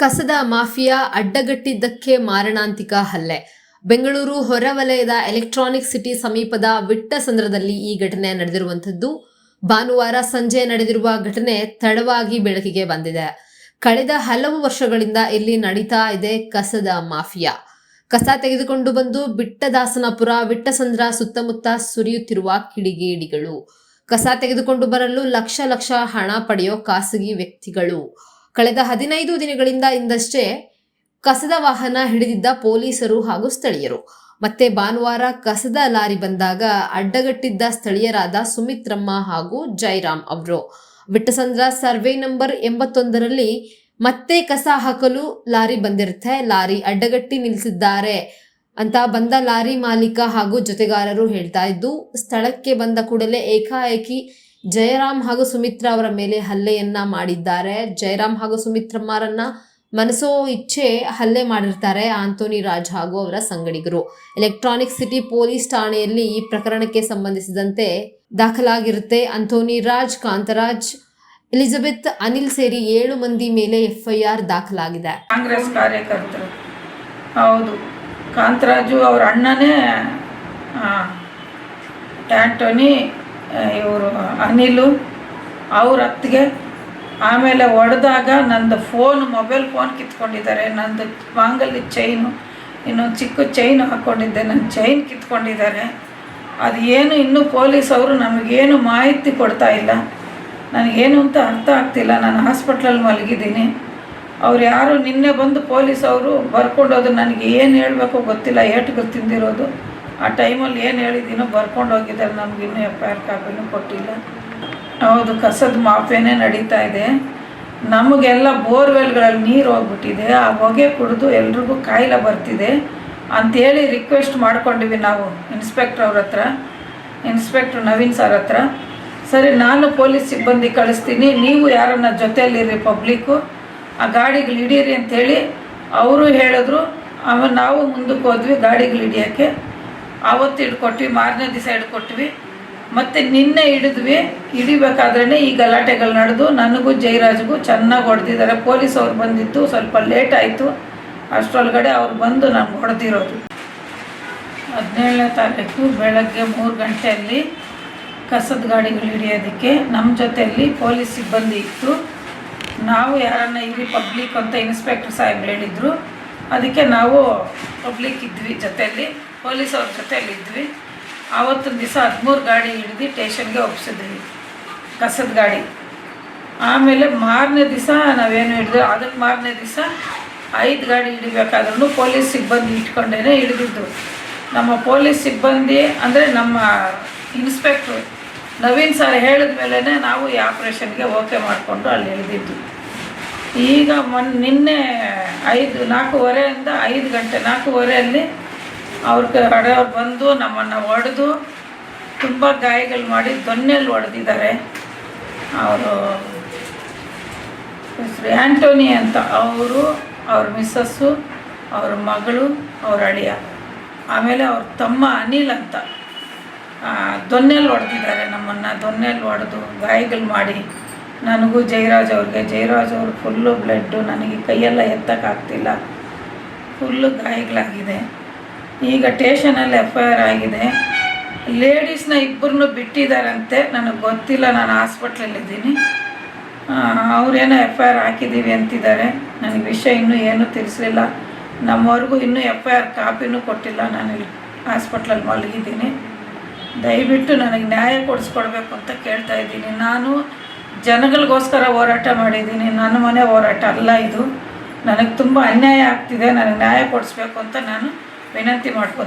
ಕಸದ ಮಾಫಿಯಾ ಅಡ್ಡಗಟ್ಟಿದ್ದಕ್ಕೆ ಮಾರಣಾಂತಿಕ ಹಲ್ಲೆ. ಬೆಂಗಳೂರು ಹೊರವಲಯದ ಎಲೆಕ್ಟ್ರಾನಿಕ್ ಸಿಟಿ ಸಮೀಪದ ವಿಟ್ಟಸಂದ್ರದಲ್ಲಿ ಈ ಘಟನೆ ನಡೆದಿರುವಂಥದ್ದು. ಭಾನುವಾರ ಸಂಜೆ ನಡೆದಿರುವ ಘಟನೆ ತಡವಾಗಿ ಬೆಳಕಿಗೆ ಬಂದಿದೆ. ಕಳೆದ ಹಲವು ವರ್ಷಗಳಿಂದ ಇಲ್ಲಿ ನಡೀತಾ ಇದೆ ಕಸದ ಮಾಫಿಯಾ. ಕಸ ತೆಗೆದುಕೊಂಡು ಬಂದು ಬಿಟ್ಟದಾಸನಪುರ ವಿಟ್ಟಸಂದ್ರ ಸುತ್ತಮುತ್ತ ಸುರಿಯುತ್ತಿರುವ ಕಿಡಿಗೇಡಿಗಳು. ಕಸ ತೆಗೆದುಕೊಂಡು ಬರಲು ಲಕ್ಷ ಲಕ್ಷ ಹಣ ಪಡೆಯೋ ಖಾಸಗಿ ವ್ಯಕ್ತಿಗಳು. ಕಳೆದ ಹದಿನೈದು ದಿನಗಳಿಂದ ಇಂದಷ್ಟೇ ಕಸದ ವಾಹನ ಹಿಡಿದಿದ್ದ ಪೊಲೀಸರು ಹಾಗೂ ಸ್ಥಳೀಯರು. ಮತ್ತೆ ಭಾನುವಾರ ಕಸದ ಲಾರಿ ಬಂದಾಗ ಅಡ್ಡಗಟ್ಟಿದ್ದ ಸ್ಥಳೀಯರಾದ ಸುಮಿತ್ರಮ್ಮ ಹಾಗೂ ಜೈರಾಮ್ ಅವರು. ವಿಟ್ಟಸಂದ್ರ ಸರ್ವೆ ನಂಬರ್ ಎಂಬತ್ತೊಂದರಲ್ಲಿ ಮತ್ತೆ ಕಸ ಹಾಕಲು ಲಾರಿ ಬಂದಿರುತ್ತೆ, ಲಾರಿ ಅಡ್ಡಗಟ್ಟಿ ನಿಲ್ಲಿಸಿದ್ದಾರೆ ಅಂತ ಬಂದ ಲಾರಿ ಮಾಲೀಕ ಹಾಗೂ ಜೊತೆಗಾರರು ಹೇಳ್ತಾ ಇದ್ದು, ಸ್ಥಳಕ್ಕೆ ಬಂದ ಕೂಡಲೇ ಏಕಾಏಕಿ ಜಯರಾಮ್ ಹಾಗೂ ಸುಮಿತ್ರ ಅವರ ಮೇಲೆ ಹಲ್ಲೆಯನ್ನ ಮಾಡಿದ್ದಾರೆ. ಜಯರಾಮ್ ಹಾಗೂ ಸುಮಿತ್ರಮ್ಮರನ್ನ ಮನಸೋ ಇಚ್ಛೆ ಹಲ್ಲೆ ಮಾಡಿರ್ತಾರೆ ಆಂಟೋನಿ ರಾಜ್ ಹಾಗೂ ಅವರ ಸಂಗಡಿಗರು. ಎಲೆಕ್ಟ್ರಾನಿಕ್ ಸಿಟಿ ಪೊಲೀಸ್ ಠಾಣೆಯಲ್ಲಿ ಈ ಪ್ರಕರಣಕ್ಕೆ ಸಂಬಂಧಿಸಿದಂತೆ ದಾಖಲಾಗಿರುತ್ತೆ. ಅಂಥೋನಿ ರಾಜ್, ಕಾಂತರಾಜ್, ಎಲಿಜಬೆತ್, ಅನಿಲ್ ಸೇರಿ ಏಳು ಮಂದಿ ಮೇಲೆ ಎಫ್ಐಆರ್ ದಾಖಲಾಗಿದೆ. ಕಾಂಗ್ರೆಸ್ ಕಾರ್ಯಕರ್ತರು. ಹೌದು. ಕಾಂತರಾಜು ಅವರ ಅಣ್ಣನೇ ಆಂಟೋನಿ ಇವರು ಅನಿಲು ಅವ್ರ ಅತ್ತಿಗೆ ಆಮೇಲೆ ಒಡೆದಾಗ ನಂದು ಫೋನ್ ಮೊಬೈಲ್ ಫೋನ್ ಕಿತ್ಕೊಂಡಿದ್ದಾರೆ. ನಂದು ಮಾಂಗಲ್ಯ ಚೈನು ಇನ್ನೊಂದು ಚಿಕ್ಕ ಚೈನ್ ಹಾಕ್ಕೊಂಡಿದ್ದೆ ನನ್ನ ಚೈನ್ ಕಿತ್ಕೊಂಡಿದ್ದಾರೆ. ಅದು ಏನು ಇನ್ನೂ ಪೊಲೀಸವರು ನಮಗೇನು ಮಾಹಿತಿ ಕೊಡ್ತಾ ಇಲ್ಲ. ನನಗೇನು ಅಂತ ಅರ್ಥ ಆಗ್ತಿಲ್ಲ. ನಾನು ಹಾಸ್ಪಿಟ್ಲಲ್ಲಿ ಮಲಗಿದ್ದೀನಿ. ಅವ್ರು ಯಾರು ನಿನ್ನೆ ಬಂದು ಪೊಲೀಸ್ ಅವರು ಬರ್ಕೊಂಡೋದು ನನಗೆ ಏನು ಹೇಳಬೇಕು ಗೊತ್ತಿಲ್ಲ. ಏಟುಗಳು ತಿಂದಿರೋದು. ಆ ಟೈಮಲ್ಲಿ ಏನು ಹೇಳಿದ್ದೀನೋ ಬರ್ಕೊಂಡು ಹೋಗಿದ್ದಾರೆ. ನಮ್ಗೆ ಇನ್ನೂ ಎಫ್ ಐ ಆರ್ ಕಾಪಿನೂ ಕೊಟ್ಟಿಲ್ಲ. ಹೌದು ಕಸದ ಮಾಫೇನೇ ನಡೀತಾ ಇದೆ. ನಮಗೆಲ್ಲ ಬೋರ್ವೆಲ್ಗಳಲ್ಲಿ ನೀರು ಹೋಗ್ಬಿಟ್ಟಿದೆ. ಆ ಹೊಗೆ ಕುಡಿದು ಎಲ್ರಿಗೂ ಕಾಯಿಲೆ ಬರ್ತಿದೆ ಅಂಥೇಳಿ ರಿಕ್ವೆಸ್ಟ್ ಮಾಡ್ಕೊಂಡಿವಿ ನಾವು ಇನ್ಸ್ಪೆಕ್ಟ್ರ್ ಅವ್ರ ಹತ್ರ ಇನ್ಸ್ಪೆಕ್ಟ್ರ್ ನವೀನ್ ಸರ್ ಹತ್ರ. ಸರಿ, ನಾನು ಪೊಲೀಸ್ ಸಿಬ್ಬಂದಿ ಕಳಿಸ್ತೀನಿ. ನೀವು ಯಾರನ್ನ ಜೊತೆಯಲ್ಲಿರಿ ಪಬ್ಲಿಕ್ಕು. ಆ ಗಾಡಿಗಳು ಹಿಡೀರಿ ಅಂಥೇಳಿ ಅವರು ಹೇಳಿದ್ರು. ಆಮೇಲೆ ನಾವು ಮುಂದಕ್ಕೆ ಹೋದ್ವಿ ಗಾಡಿಗಳು ಹಿಡಿಯೋಕ್ಕೆ. ಆವತ್ತು ಹಿಡ್ಕೊಟ್ವಿ, ಮಾರನೇ ದಿವಸ ಹಿಡ್ಕೊಟ್ವಿ. ಮತ್ತು ನಿನ್ನೆ ಹಿಡಿದ್ವಿ ಹಿಡಿಬೇಕಾದ್ರೇ ಈ ಗಲಾಟೆಗಳು ನಡೆದು ನನಗೂ ಜಯರಾಜ್ಗೂ ಚೆನ್ನಾಗಿ ಹೊಡೆದಿದ್ದಾರೆ. ಪೊಲೀಸ್ ಅವ್ರು ಬಂದಿದ್ದು ಸ್ವಲ್ಪ ಲೇಟ್ ಆಯಿತು. ಅಷ್ಟರೊಳಗಡೆ ಅವ್ರು ಬಂದು ನಮ್ಗೆ ಹೊಡೆದಿರೋದು. ಹದಿನೇಳನೇ ತಾರೀಕು ಬೆಳಗ್ಗೆ ಮೂರು ಗಂಟೆಯಲ್ಲಿ ಕಸದ ಗಾಡಿಗಳು ಹಿಡಿಯೋದಕ್ಕೆ ನಮ್ಮ ಜೊತೆಯಲ್ಲಿ ಪೊಲೀಸ್ ಸಿಬ್ಬಂದಿ ಇತ್ತು. ನಾವು ಯಾರನ್ನ ಇರಿ ಪಬ್ಲಿಕ್ ಅಂತ ಇನ್ಸ್ಪೆಕ್ಟರ್ ಸಾಹೇಬ್ ಹೇಳಿದರು. ಅದಕ್ಕೆ ನಾವು ಪಬ್ಲಿಕ್ ಇದ್ವಿ ಜೊತೆಯಲ್ಲಿ. ಪೊಲೀಸ್ ಅವ್ರ ಜೊತೆಯಲ್ಲಿದ್ವಿ ಆವತ್ತಿನ ದಿವಸ ಹದಿಮೂರು ಗಾಡಿ ಹಿಡಿದು ಟೇಷನ್ಗೆ ಒಪ್ಪಿಸಿದ್ವಿ ಕಸದ ಗಾಡಿ. ಆಮೇಲೆ ಮಾರನೇ ದಿವಸ ನಾವೇನು ಹಿಡಿದು ಅದಕ್ಕೆ ಮಾರನೇ ದಿವಸ ಐದು ಗಾಡಿ ಹಿಡಿಬೇಕಾದ್ರೂ ಪೊಲೀಸ್ ಸಿಬ್ಬಂದಿ ಇಟ್ಕೊಂಡೇ ಹಿಡಿದಿದ್ದು. ನಮ್ಮ ಪೊಲೀಸ್ ಸಿಬ್ಬಂದಿ ಅಂದರೆ ನಮ್ಮ ಇನ್ಸ್ಪೆಕ್ಟ್ರು ನವೀನ್ ಸರ್ ಹೇಳಿದ ಮೇಲೇ ನಾವು ಈ ಆಪ್ರೇಷನ್ಗೆ ಓಕೆ ಮಾಡಿಕೊಂಡು ಅಲ್ಲಿ ಇಳಿದಿದ್ದು. ಈಗ ಮೊನ್ನೆ ನಿನ್ನೆ ಐದು ನಾಲ್ಕೂವರೆಯಿಂದ ಐದು ಗಂಟೆ ನಾಲ್ಕೂವರೆಯಲ್ಲಿ ಅವ್ರ ಕಡೆಯವ್ರು ಬಂದು ನಮ್ಮನ್ನು ಹೊಡೆದು ತುಂಬ ಗಾಯಗಳು ಮಾಡಿ ದೊನ್ನೆಲ್ಲಿ ಹೊಡೆದಿದ್ದಾರೆ ಅವರು ಹೆಸರು ಆ್ಯಂಟೋನಿ ಅಂತ ಅವರು, ಅವ್ರ ಮಿಸ್ಸಸ್ಸು, ಅವ್ರ ಮಗಳು, ಅವ್ರ ಅಳಿಯ. ಆಮೇಲೆ ಅವ್ರ ತಮ್ಮ ಅನಿಲ್ ಅಂತ. ದೊನ್ನೆಲ್ಲಿ ಹೊಡೆದಿದ್ದಾರೆ ನಮ್ಮನ್ನು, ದೊನ್ನೆಲ್ಲಿ ಹೊಡೆದು ಗಾಯಗಳು ಮಾಡಿ. ನನಗೂ ಜಯರಾಜ್ ಅವ್ರಿಗೆ ಜಯರಾಜ್ ಅವರು ಫುಲ್ಲು ಬ್ಲಡ್ಡು ನನಗೆ ಕೈಯೆಲ್ಲ ಎತ್ತಕ್ಕಾಗ್ತಿಲ್ಲ. ಫುಲ್ಲು ಗಾಯಗಳಾಗಿದೆ. ಈಗ ಟೇಷನಲ್ಲಿ ಎಫ್ ಐ ಆರ್ ಆಗಿದೆ. ಲೇಡೀಸ್ನ ಇಬ್ಬರನ್ನು ಬಿಟ್ಟಿದ್ದಾರಂತೆ. ನನಗೆ ಗೊತ್ತಿಲ್ಲ, ನಾನು ಹಾಸ್ಪಿಟ್ಲಲ್ಲಿದ್ದೀನಿ. ಅವರೇನೋ ಎಫ್ ಐ ಆರ್ ಹಾಕಿದ್ದೀವಿ ಅಂತಿದ್ದಾರೆ. ನನಗೆ ವಿಷಯ ಇನ್ನೂ ಏನೂ ತಿಳಿಸ್ಲಿಲ್ಲ. ನಮ್ಮವರೆಗೂ ಇನ್ನೂ ಎಫ್ ಐ ಆರ್ ಕಾಪಿನೂ ಕೊಟ್ಟಿಲ್ಲ. ನಾನು ಇಲ್ಲಿ ಹಾಸ್ಪಿಟ್ಲಲ್ಲಿ ಮಲಗಿದ್ದೀನಿ. ದಯವಿಟ್ಟು ನನಗೆ ನ್ಯಾಯ ಕೊಡಿಸ್ಕೊಡ್ಬೇಕು ಅಂತ ಕೇಳ್ತಾ ಇದ್ದೀನಿ. ನಾನು ಜನಗಳಿಗೋಸ್ಕರ ಹೋರಾಟ ಮಾಡಿದ್ದೀನಿ. ನನ್ನ ಮನೆ ಹೋರಾಟ ಅಲ್ಲ ಇದು. ನನಗೆ ತುಂಬ ಅನ್ಯಾಯ ಆಗ್ತಿದೆ. ನನಗೆ ನ್ಯಾಯ ಕೊಡಿಸ್ಬೇಕು ಅಂತ ನಾನು ವಿನಂತಿ ಮಾಡ್ಕೊತೀನಿ